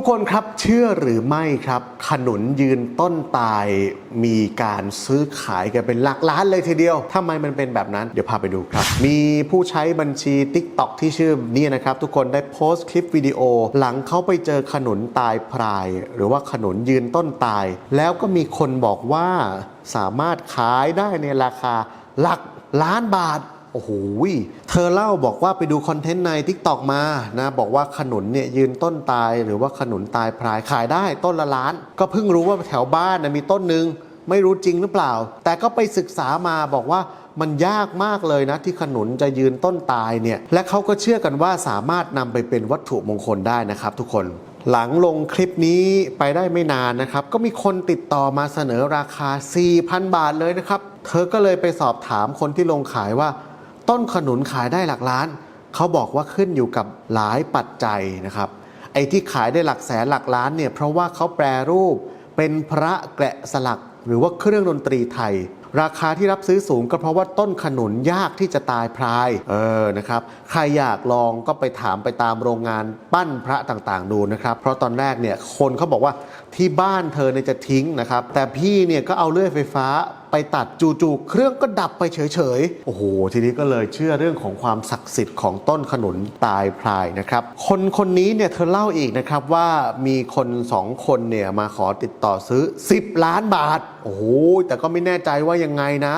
ทุกคนครับเชื่อหรือไม่ครับ ขนุนยืนต้นตายมีการซื้อขายกันเป็นหลักล้านเลยทีเดียวทำไมมันเป็นแบบนั้น เดี๋ยวพาไปดูครับ มีผู้ใช้บัญชี TikTok ที่ชื่อนี่นะครับ ทุกคนได้โพสต์คลิปวิดีโอ หลังเขาไปเจอขนุนตายพราย หรือว่าขนุนยืนต้นตาย แล้วก็มีคนบอกว่าสามารถขายได้ในราคาหลักล้านบาท โอ้โหเธอเล่าบอกว่าไปดูคอนเทนต์ใน t ิ k t o k มานะ บอกว่าขนุนเนี่ยยืนต้นตายหรือว่าขนุนตายพรายขายได้ต้นละล้าน ก็เพิ่งรู้ว่าแถวบ้านนะมีต้นหนึ่งไม่รู้จริงหรือเปล่า แต่ก็ไปศึกษามาบอกว่ามันยากมากเลยนะที่ขนุนจะยืนต้นตายเนี่ย และเขาก็เชื่อกันว่าสามารถนำไปเป็นวัตถุมงคลได้นะครับทุกคนหลังลงคลิปนี้ไปได้ไม่นานนะครับ ก็มีคนติดต่อมาเสนอราคา 4,000 บาทเลยนะครับ เธอก็เลยไปสอบถามคนที่ลงขายว่า ต้นขนุนขายได้หลักล้าน เขาบอกว่าขึ้นอยู่กับหลายปัจจัยนะครับ ไอ้ที่ขายได้หลักแสนหลักล้านเนี่ยเพราะว่าเขาแปรรูปเป็นพระแกะสลักหรือว่าเครื่องดนตรีไทยราคาที่รับซื้อสูงก็เพราะว่าต้นขนุนยากที่จะตายพราย เออนะครับ ใครอยากลองก็ไปถามไปตามโรงงานปั้นพระต่างๆ ดูนะครับ เพราะตอนแรกเนี่ยคนเขาบอกว่าที่บ้านเธอเนี่ยจะทิ้งนะครับ แต่พี่เนี่ยก็เอาเลื่อยไฟฟ้าไปตัดจู่ๆเครื่องก็ดับไปเฉยๆ โอ้โห ทีนี้ก็เลยเชื่อเรื่องของความศักดิ์สิทธิ์ของต้นขนุนตายพรายนะครับ คนคนนี้เนี่ยเธอเล่าอีกนะครับว่ามีคนสองคนเนี่ยมาขอติดต่อซื้อ 10 ล้านบาทโอ้โหแต่ก็ไม่แน่ใจว่ายังไงนะ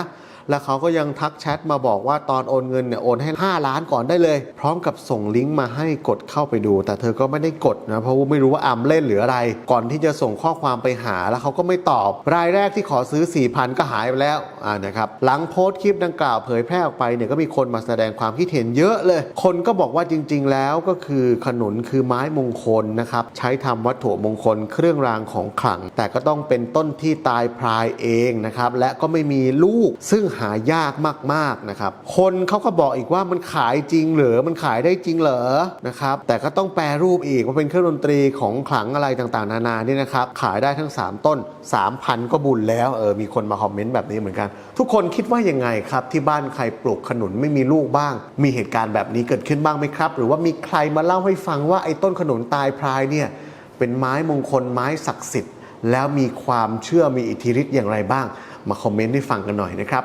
แล้วเขาก็ยังทักแชทมาบอกว่าตอนโอนเงินเนี่ยโอนให้ 5 ล้านก่อนได้เลย พร้อมกับส่งลิงก์มาให้กดเข้าไปดู แต่เธอก็ไม่ได้กดนะเพราะว่าไม่รู้ว่าอัมเล่นหรืออะไร ก่อนที่จะส่งข้อความไปหาแล้วเขาก็ไม่ตอบ รายแรกที่ขอซื้อ 4,000 ก็หายไปแล้วอ่านะครับหลังโพสต์คลิปดังกล่าวเผยแพร่ออกไปเนี่ยก็มีคนมาแสดงความคิดเห็นเยอะเลย คนก็บอกว่าจริง ๆ แล้วก็คือขนุนคือไม้มงคลนะครับใช้ทำวัตถุมงคลเครื่องรางของขลัง แต่ก็ต้องเป็นต้นที่ตายพรายเองนะครับและก็ไม่มีลูกซึ่งหายากมากๆนะครับ คนเขาก็บอกอีกว่ามันขายจริงหรือมันขายได้จริงเหรอนะครับ แต่ก็ต้องแปรรูปอีกว่าเป็นเครื่องดนตรีของขลังอะไรต่างๆ นานานี่นะครับ ขายได้ทั้ง 3 ต้น 3,000 ก็บุญแล้วเออมีคนมาคอมเมนต์แบบนี้เหมือนกัน ทุกคนคิดว่ายังไงครับ ที่บ้านใครปลูกขนุนไม่มีลูกบ้าง มีเหตุการณ์แบบนี้เกิดขึ้นบ้างไหมครับ หรือว่ามีใครมาเล่าให้ฟังว่าไอ้ต้นขนุนตายพรายเนี่ยเป็นไม้มงคลไม้ศักดิ์สิทธิ์แล้วมีความเชื่อมีอิทธิฤทธิ์อย่างไรบ้าง มาคอมเมนต์ให้ฟังกันหน่อยนะครับ